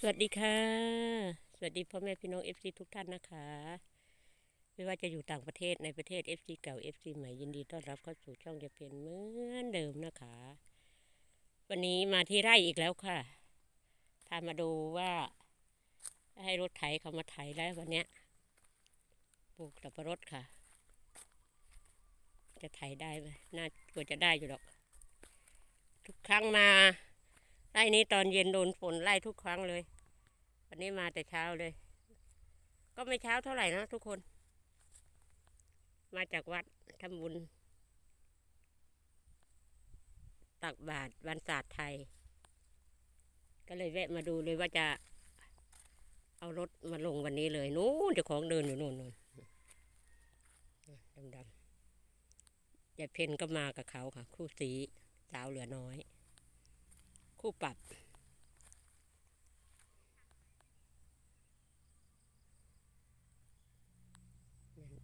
สวัสดีค่ะ สวัสดีพ่อแม่พี่น้อง FC ทุกท่านนะคะ ไม่ว่าจะอยู่ต่างประเทศในประเทศ FC เก่า FC ใหม่ยินดีต้อนรับเข้าสู่ช่องจะเป็นเหมือนเดิมนะคะ วันนี้มาที่ไร่อีกแล้วค่ะ พามาดูว่า ให้รถไถเขามาไถแล้ววันเนี้ยปลูกสับปะรดค่ะ จะไถได้ไหมน่ากลัวจะได้อยู่หรอก ทุกครั้งมา ไล่นี้ตอนเย็นโดนฝนไล่ทุกครั้งเลย วันนี้มาแต่เช้าเลย ก็ไม่เช้าเท่าไหร่นะทุกคน มาจากวัดทำบุญ ตักบาตรวันศาสตร์ไทย ก็เลยแวะมาดูเลยว่าจะเอารถมาลงวันนี้เลยนู้นเจ้าของเดินอยู่นู่นนู่นดำๆยายเพนก็มากับเขาค่ะคู่สีสาวเหลือน้อย คู่ปรับ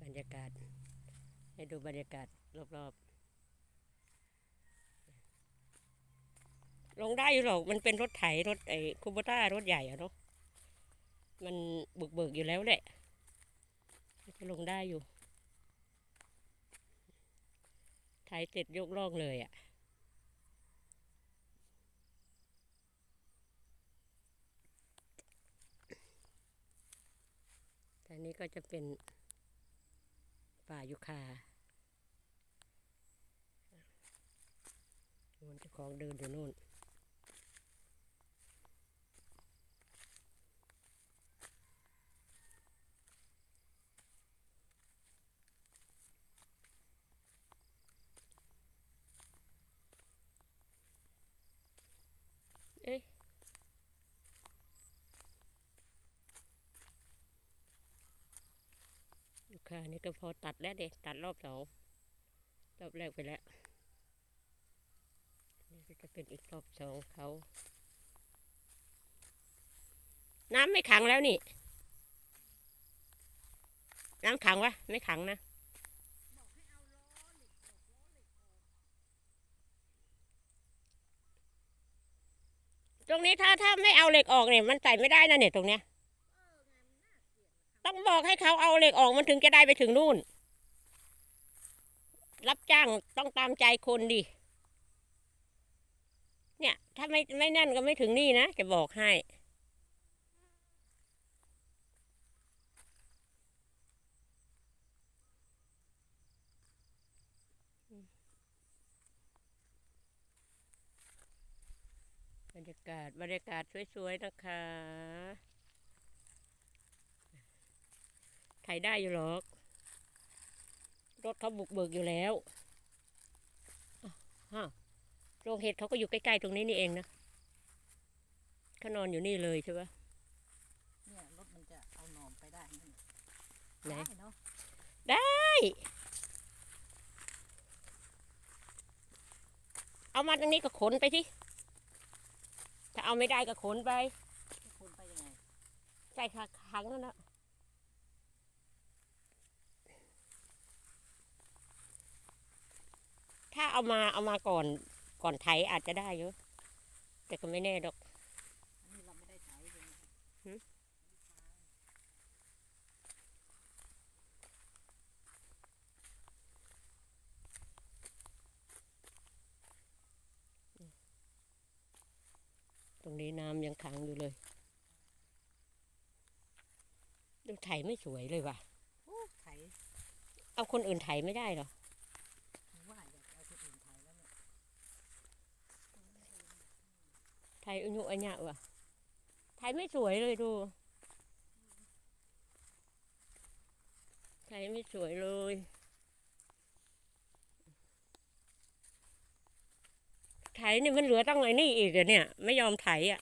บรรยากาศ ให้ดูบรรยากาศรอบๆ ลงได้อยู่หรอก มันเป็นรถไถรถไอ้คูโบต้ารถใหญ่อะเนาะ มันบึกเบิกอยู่แล้วแหละจะลงได้อยู่ ไถเสร็จยกล่องเลยอะ ทาง นี้ก็จะเป็นป่ายุคานู่นเจ้าของเดินอยู่นู่น ค้านี่ก็พอตัดแล้วเด็ตัดรอบสองรอบแรกไปแล้ว นี่ก็จะเป็นอีกรอบสองเขา น้ำไม่ขังแล้วนี่ น้ำขังวะไม่ขังนะตรงนี้ถ้าถ้าไม่เอาเหล็กออกเนี่ยมันใส่ไม่ได้นะเนี่ยตรงเนี้ย ต้องบอกให้เขาเอาเหล็กออกมันถึงจะได้ไปถึงนู่น รับจ้างต้องตามใจคนดิ เนี่ย ถ้าไม่ไม่นั่นก็ไม่ถึงนี่นะ จะบอกให้ บรรยากาศบรรยากาศสวยๆนะคะ ไถได้อยู่หรอก รถเขาบุกเบิกอยู่แล้วอ้าวฮะโรงเห็ดเขาก็อยู่ใกล้ๆตรงนี้นี่เองนะเขานอนอยู่นี่เลยใช่ปะเนี่ยรถมันจะเอาหนอมไปได้ไหมเนี่ยไหนด้เนาะเอามาตรงนี้ก็ขนไปที่ถ้าเอาไม่ได้ก็ขนไปคุณไปยังไงใส่ขาขังนั่นนะ ถ้าเอามาเอามาก่อนก่อนไถอาจจะได้อยู่แต่ก็ไม่แน่ดอกอันนี้เราไม่ได้ใช้เลยหืมตรงนี้น้ำยังขังอยู่เลย ดูไถไม่สวยเลยว่ะโอ้ไถเอาคนอื่นไถไม่ได้เหรอ ว่าอยากจะเอาคนอื่นไถแล้วเนี่ย ไทยอุญุอัญญะว่ะไทยไม่สวยเลยดู ไทยไม่สวยเลยไถนี่มันเหลือตั้งไอ้นี่อีกเหรอเนี่ย ไม่ยอมไถอะ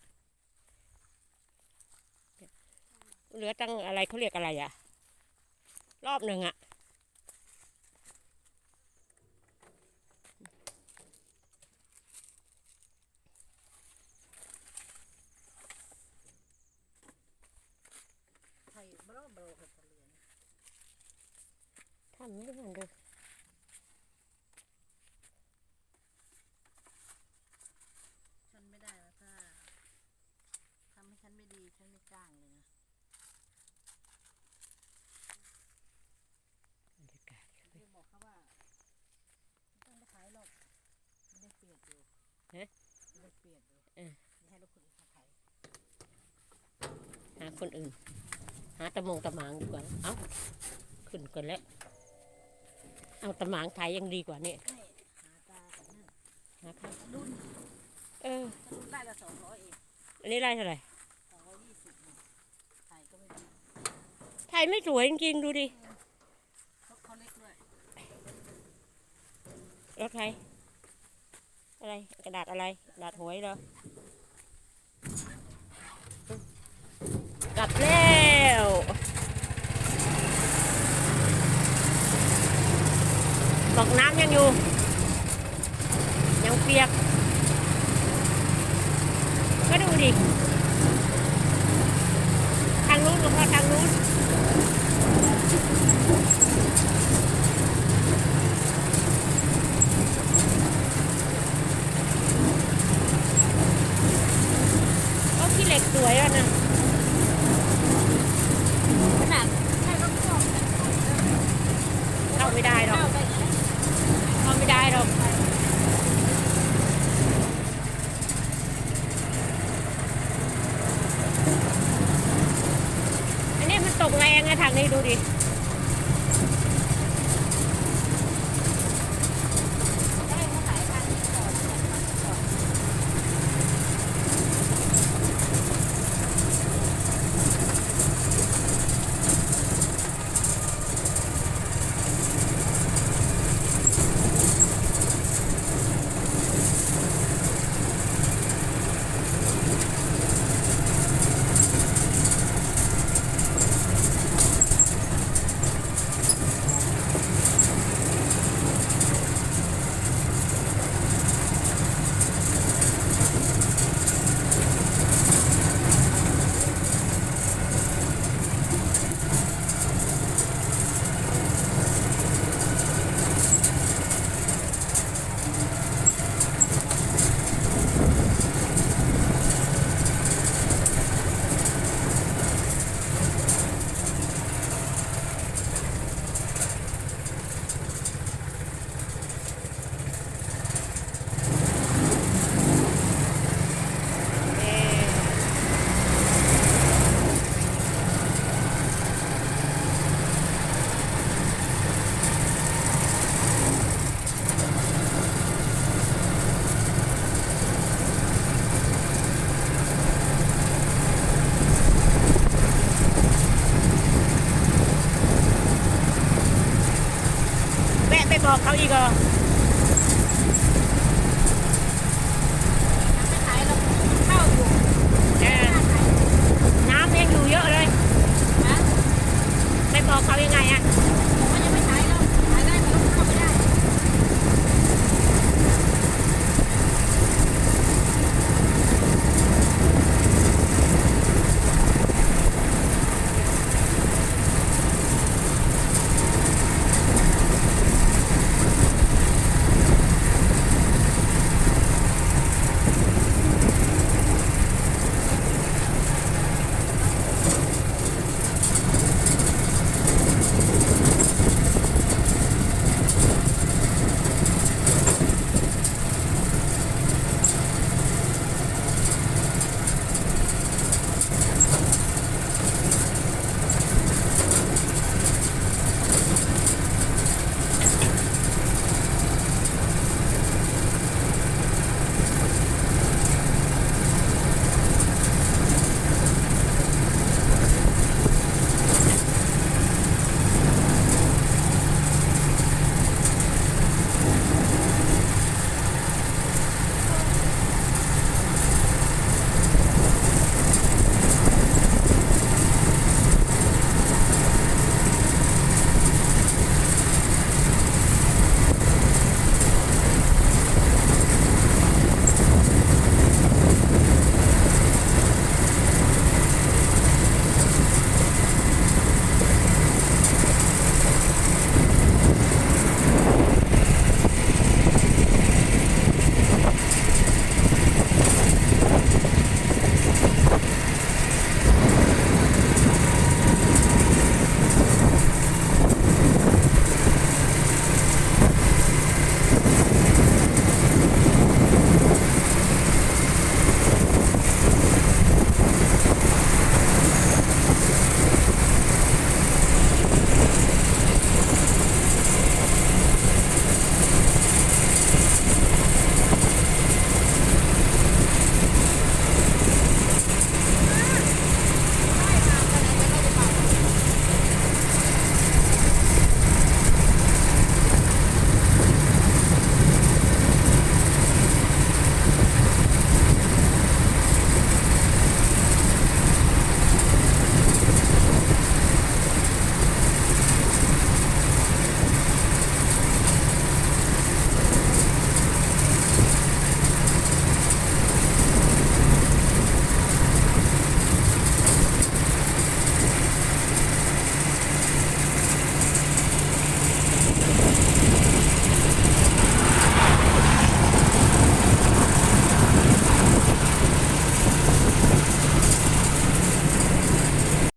เหลือตั้งอะไรเขาเรียกอะไรอะ รอบหนึ่งอะ ไถบลอบลอกับตะเลียน ทำไม่มันเลย ฉันไม่ได้แล้วถ้าทำให้ฉันไม่ดี ฉันไม่จ้างเลยนะ บรรยากาศ เรียบอกเขาว่าไม่ต้องไปขายหรอกไม่ได้เปรียบอยู่ ฮะ ไม่ได้เปรียบอยู่ เออ ไม่ให้ลูกคนอื่นมาขาย หา คนอื่น หาตะมงตะหมางดีกว่า เอ้าขึ้นกันแล้ว เอาตะหมางไทยยังดีกว่าเนี่ยให้หาตากับนั่นหาข้างรุ่นเออถ้ารุ่นได้ละสองร้อยเองอันนี้ไร่เท่าไหร่สองร้อยยี่สิบเนี่ยขายก็ไม่ดีไทยไม่สวยจริงๆดูดิรถเขาเล็กด้วยรถไทยอะไรกระดาษอะไรกระดาษหวยเหรอ กลับแล้วตกน้ำยังอยู่ ยังเปียก ก็ดูดิ ทางนู้นก็พอทางนู้น ก็ขี้เหล็กสวยอะนะ ขนาดแค่รถพ่วงเนี่ย เข้า ไม่ได้หรอกเข้าไม่ได้หรอกอันนี้มันตกแรงอะทางนี้ดูดิ 还有一